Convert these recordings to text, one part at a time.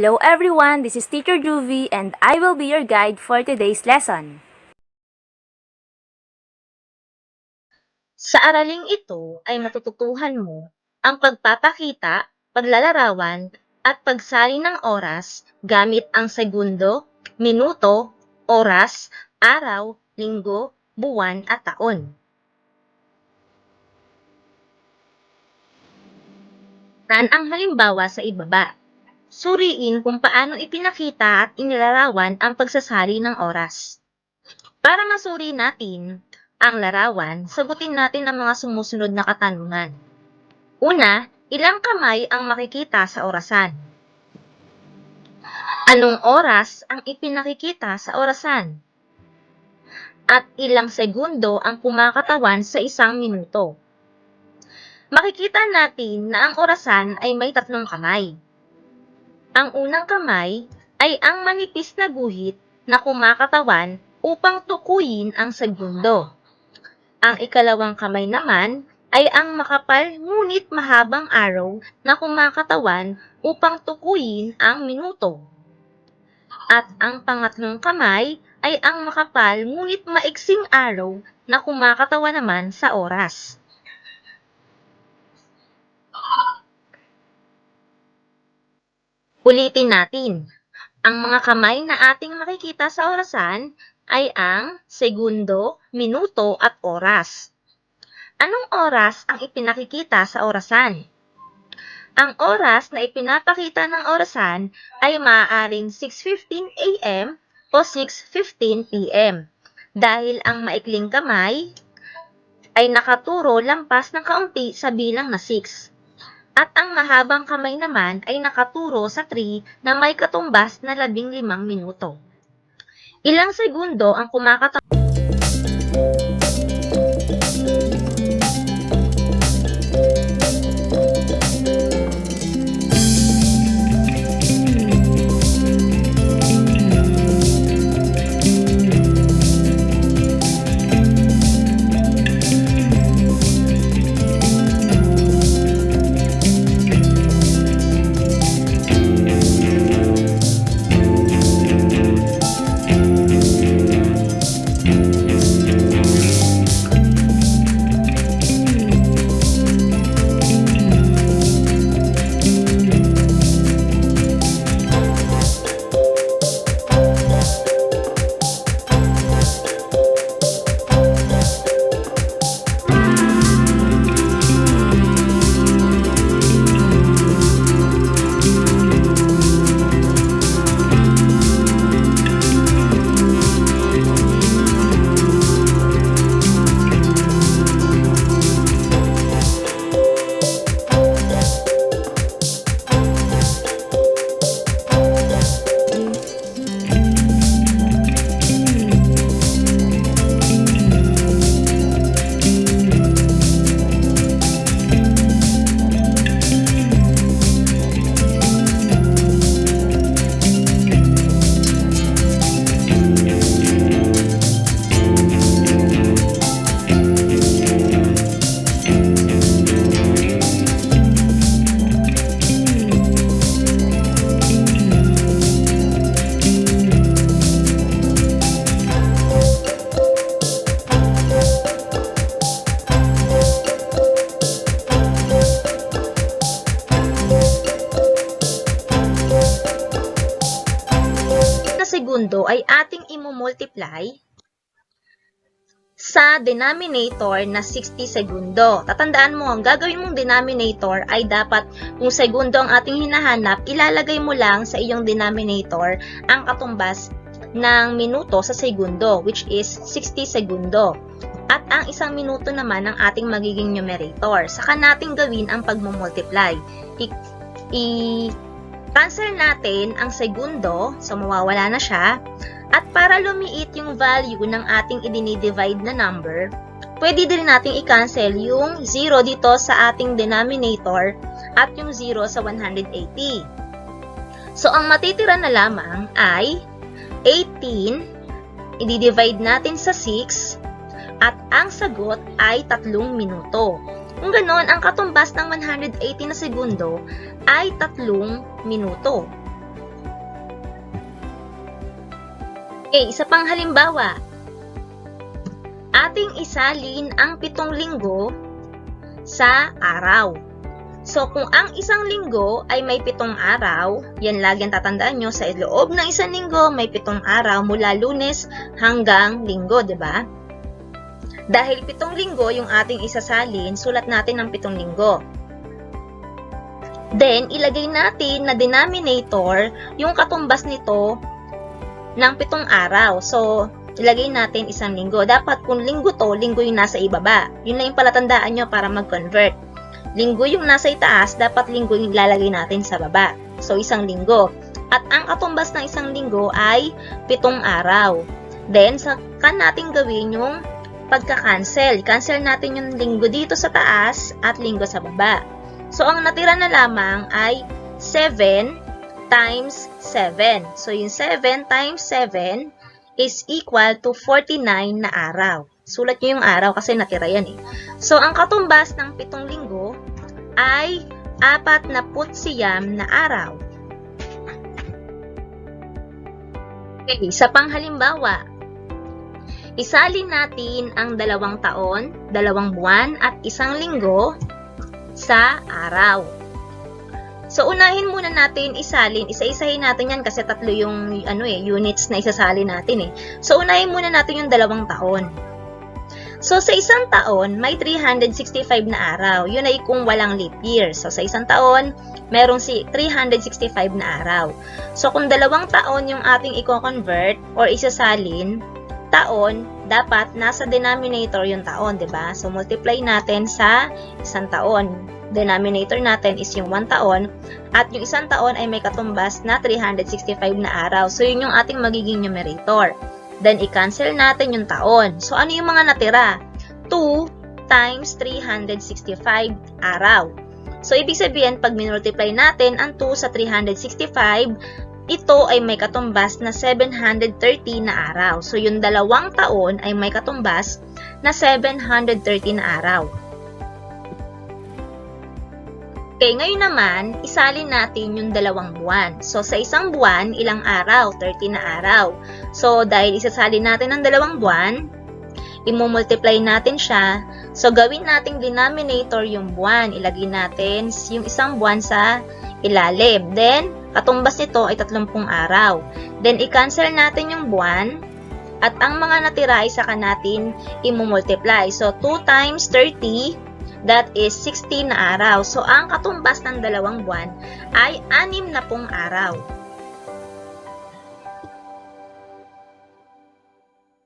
Hello everyone, this is Teacher Juvie and I will be your guide for today's lesson. Sa araling ito ay matututuhan mo ang pagpapakita, paglalarawan, at pagsali ng oras gamit ang segundo, minuto, oras, araw, linggo, buwan, at taon. Tan ang halimbawa sa ibaba. Suriin kung paano ipinakita at inilarawan ang pagsasali ng oras. Para masuri natin ang larawan, sagutin natin ang mga sumusunod na katanungan. Una, ilang kamay ang makikita sa orasan? Anong oras ang ipinakikita sa orasan? At ilang segundo ang kumakatawan sa isang minuto? Makikita natin na ang orasan ay may tatlong kamay. Ang unang kamay ay ang manipis na guhit na kumakatawan upang tukuyin ang segundo. Ang ikalawang kamay naman ay ang makapal ngunit mahabang araw na kumakatawan upang tukuyin ang minuto. At ang pangatlong kamay ay ang makapal ngunit maiksing araw na kumakatawan naman sa oras. Ulitin natin. Ang mga kamay na ating makikita sa orasan ay ang segundo, minuto at oras. Anong oras ang ipinakikita sa orasan? Ang oras na ipinapakita ng orasan ay maaaring 6.15 a.m. o 6.15 p.m. dahil ang maikling kamay ay nakaturo lampas ng kaunti sa bilang na 6. At ang mahabang kamay naman ay nakaturo sa 3 na may katumbas na 15 minuto. Ilang segundo ang kumakatawan segundo ay ating imumultiply sa denominator na 60 segundo. Tatandaan mo, ang gagawin mong denominator ay dapat kung segundo ang ating hinahanap, ilalagay mo lang sa iyong denominator ang katumbas ng minuto sa segundo, which is 60 segundo. At ang isang minuto naman ang ating magiging numerator. Saka natin gawin ang pagmumultiply. I- i- cancel natin ang segundo, so mawawala na siya. At para lumiit yung value ng ating idinidivide na number, pwede din nating i-cancel yung 0 dito sa ating denominator at yung 0 sa 180. So, ang matitira na lamang ay 18, i-divide natin sa 6, at ang sagot ay 3 minuto. Kung ganoon, ang katumbas ng 180 na segundo ay tatlong minuto. Okay, isa pang halimbawa. Ating isalin ang pitong linggo sa araw. So, kung ang isang linggo ay may pitong araw, yan lagi ang tatandaan nyo, sa loob ng isang linggo, may pitong araw mula lunes hanggang linggo, di ba? Dahil pitong linggo yung ating isasalin, sulat natin ng pitong linggo. Then, ilagay natin na denominator yung katumbas nito ng pitong araw. So, ilagay natin isang linggo. Dapat kung linggo to, linggo yung nasa ibaba. Yun na yung palatandaan nyo para mag-convert. Linggo yung nasa itaas, dapat linggo yung ilalagay natin sa baba. So, isang linggo. At ang katumbas ng isang linggo ay pitong araw. Then, saka natin gawin yung pagka-cancel. Cancel natin yung linggo dito sa taas at linggo sa baba. So, ang natira na lamang ay 7 times 7. So, yung 7 times 7 is equal to 49 na araw. Sulat nyo yung araw kasi natira yan eh. So, ang katumbas ng pitong linggo ay apat na putsiyam na araw. Okay, sa panghalimbawa, isalin natin ang dalawang taon, dalawang buwan at isang linggo sa araw. So, unahin muna natin isalin. Isa-isahin natin yan kasi tatlo yung ano eh, units na isasalin natin eh. So, unahin muna natin yung dalawang taon. So, sa isang taon, may 365 na araw. Yun ay kung walang leap year. So, sa isang taon, merong si 365 na araw. So, kung dalawang taon yung ating i-convert or isasalin, taon, dapat nasa denominator yung taon, 'di ba? So, multiply natin sa isang taon denominator natin is yung 1 taon at yung isang taon ay may katumbas na 365 na araw. So, yun yung ating magiging numerator. Then, i-cancel natin yung taon. So, ano yung mga natira? 2 times 365 araw. So, ibig sabihin, pag minultiply natin ang 2 sa 365, ito ay may katumbas na 730 na araw. So, yung dalawang taon ay may katumbas na 730 na araw. Okay, ngayon naman, isalin natin yung dalawang buwan. So, sa isang buwan, ilang araw? 30 na araw. So, dahil isasalin natin ang dalawang buwan, imumultiply natin siya. So, gawin nating denominator yung buwan. Ilagay natin yung isang buwan sa ilalim. Then, katumbas nito ay 30 araw. Then, i-cancel natin yung buwan. At ang mga natira ay saka natin imumultiply. So, 2 times 30 That is 16 na araw. So, ang katumbas ng dalawang buwan ay 6 na pong araw.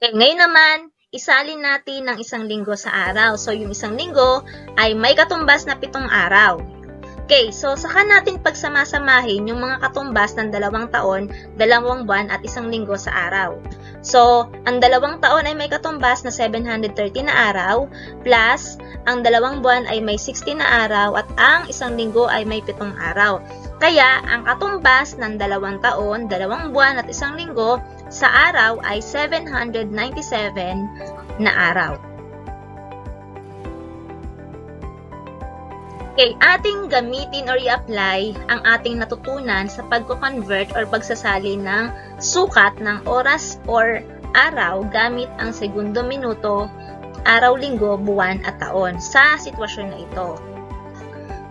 Okay, ngayon naman, isalin natin ng isang linggo sa araw. So, yung isang linggo ay may katumbas na pitong araw. Okay, so saka natin pagsamasamahin yung mga katumbas ng dalawang taon, dalawang buwan at isang linggo sa araw. So, ang dalawang taon ay may katumbas na 730 na araw, plus ang dalawang buwan ay may 60 na araw at ang isang linggo ay may 7 araw. Kaya, ang katumbas ng dalawang taon, dalawang buwan at isang linggo sa araw ay 797 na araw. Okay, ating gamitin or i-apply ang ating natutunan sa pagko-convert or pagsasali ng sukat ng oras or araw gamit ang segundo, minuto, araw, linggo, buwan at taon sa sitwasyon na ito.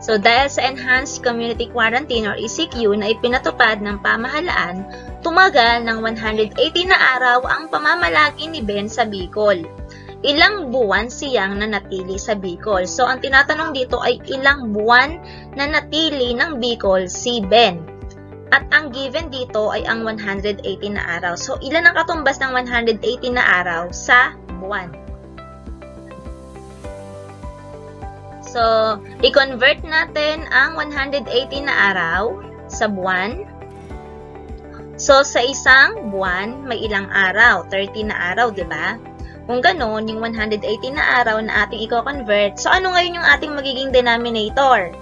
So, dahil sa Enhanced Community Quarantine or ECQ na ipinatupad ng pamahalaan, tumagal ng 180 na araw ang pamamalagi ni Ben sa Bicol ilang buwan siyang nanatili sa Bicol. So, ang tinatanong dito ay ilang buwan nanatili ng Bicol si Ben. At ang given dito ay ang 180 na araw. So, ilan ang katumbas ng 180 na araw sa buwan? So, i-convert natin ang 180 na araw sa buwan. So, sa isang buwan, may ilang araw? 30 na araw, di ba? Kung ganon, yung 180 na araw na ating i-convert, so ano ngayon yung ating magiging denominator?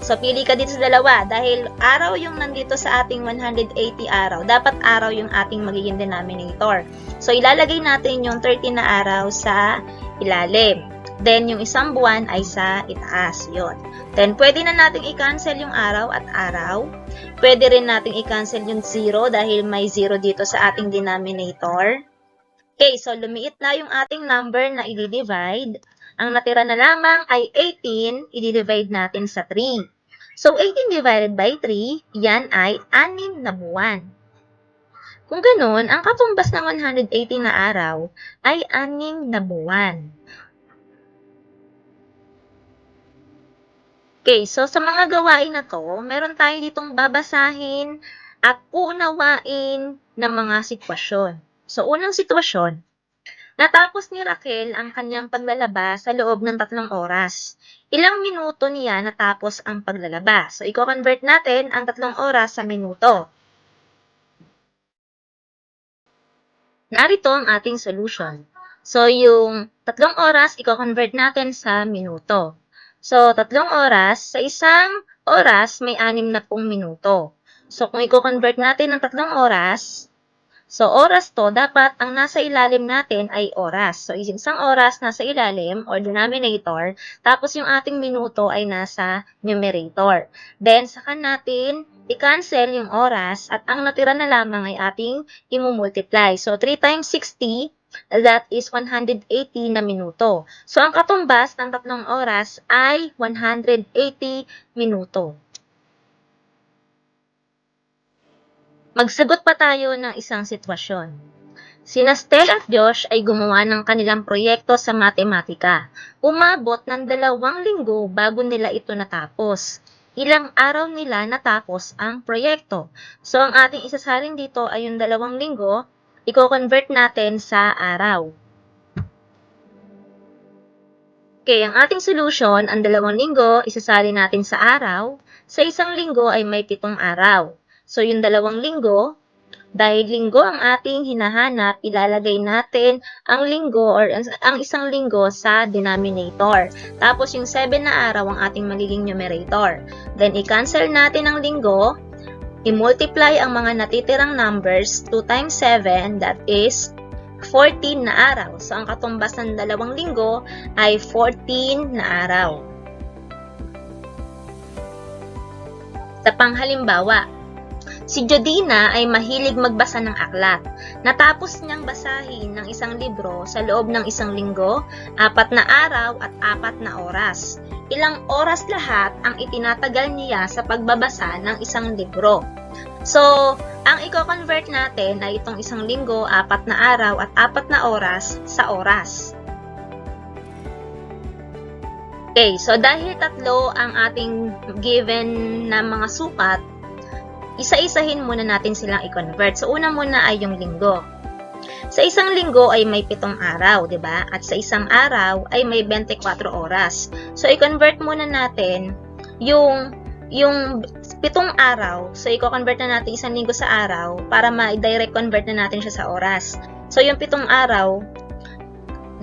So, pili ka dito sa dalawa. Dahil araw yung nandito sa ating 180 araw, dapat araw yung ating magiging denominator. So, ilalagay natin yung 30 na araw sa ilalim. Then, yung isang buwan ay sa itaas. Yun. Then, pwede na natin i-cancel yung araw at araw. Pwede rin natin i-cancel yung 0 dahil may 0 dito sa ating denominator. Okay, so lumiit na yung ating number na i-divide. Ang natira na lamang ay 18, i-divide natin sa 3. So, 18 divided by 3, yan ay 6 na buwan. Kung ganun, ang katumbas ng 180 na araw ay 6 na buwan. Okay, so sa mga gawain na to, meron tayo ditong babasahin at uunawain ng mga sitwasyon. So, unang sitwasyon, natapos ni Raquel ang kanyang paglalaba sa loob ng tatlong oras. Ilang minuto niya natapos ang paglalaba. So, i-convert natin ang tatlong oras sa minuto. Narito ang ating solution. So, yung tatlong oras, i-convert natin sa minuto. So, tatlong oras, sa isang oras, may anim na pong minuto. So, kung i-convert natin ng tatlong oras, so oras to, dapat ang nasa ilalim natin ay oras. So, isang oras nasa ilalim or denominator, tapos yung ating minuto ay nasa numerator. Then, saka natin i-cancel yung oras at ang natira na lamang ay ating i-multiply. So, 3 times 60, that is 180 na minuto. So, ang katumbas ng tatlong oras ay 180 minuto. Magsagot pa tayo ng isang sitwasyon. Sina Stel at Josh ay gumawa ng kanilang proyekto sa matematika. Umabot ng dalawang linggo bago nila ito natapos. Ilang araw nila natapos ang proyekto. So, ang ating isasalin dito ay yung dalawang linggo, i-convert natin sa araw. Okay, ang ating solution, ang dalawang linggo, isasali natin sa araw. Sa isang linggo ay may pitong araw. So, yung dalawang linggo, dahil linggo ang ating hinahanap, ilalagay natin ang linggo or ang isang linggo sa denominator. Tapos, yung 7 na araw ang ating magiging numerator. Then, i-cancel natin ang linggo, i-multiply ang mga natitirang numbers, 2 times 7, that is 14 na araw. So, ang katumbas ng dalawang linggo ay 14 na araw. Sa panghalimbawa, si Jodina ay mahilig magbasa ng aklat. Natapos niyang basahin ng isang libro sa loob ng isang linggo, apat na araw at apat na oras. Ilang oras lahat ang itinatagal niya sa pagbabasa ng isang libro. So, ang i-convert natin ay itong isang linggo, apat na araw at apat na oras sa oras. Okay, so dahil tatlo ang ating given na mga sukat, isa-isahin muna natin silang i-convert. So, una muna ay yung linggo. Sa isang linggo ay may pitong araw, di ba? At sa isang araw ay may 24 oras. So, i-convert muna natin yung yung pitong araw. So, i-convert na natin isang linggo sa araw para ma-direct convert na natin siya sa oras. So, yung pitong araw,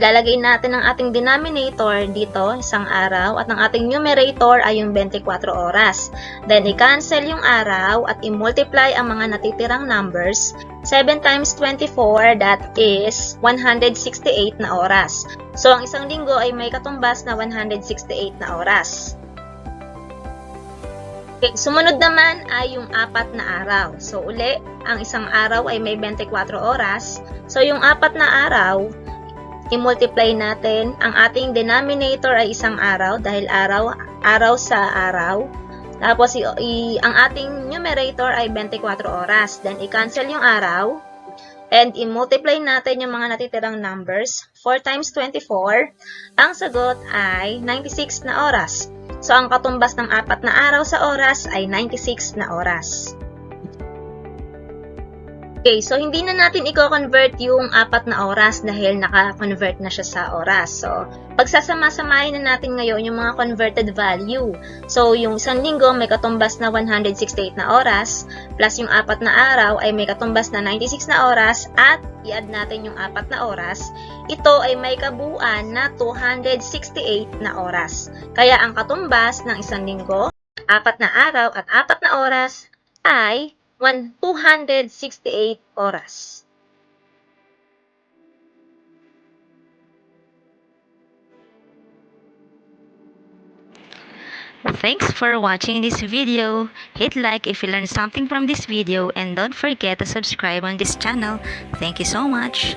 lalagay natin ang ating denominator dito, isang araw, at ang ating numerator ay yung 24 oras. Then, i-cancel yung araw at i-multiply ang mga natitirang numbers. 7 times 24, that is 168 na oras. So, ang isang linggo ay may katumbas na 168 na oras. Okay, sumunod naman ay yung apat na araw. So, uli, ang isang araw ay may 24 oras. So, yung apat na araw, i-multiply natin. Ang ating denominator ay isang araw dahil araw, araw sa araw. Tapos, i, i- ang ating numerator ay 24 oras. Then, i-cancel yung araw. And, i-multiply natin yung mga natitirang numbers. 4 times 24. Ang sagot ay 96 na oras. So, ang katumbas ng apat na araw sa oras ay 96 na oras. Okay, so hindi na natin i-convert yung apat na oras dahil naka-convert na siya sa oras. So, pagsasama-samahin na natin ngayon yung mga converted value. So, yung isang linggo may katumbas na 168 na oras, plus yung apat na araw ay may katumbas na 96 na oras, at i-add natin yung apat na oras, ito ay may kabuuan na 268 na oras. Kaya ang katumbas ng isang linggo, apat na araw at apat na oras ay 268 oras. Thanks for watching this video. Hit like if you learned something from this video and don't forget to subscribe on this channel. Thank you so much.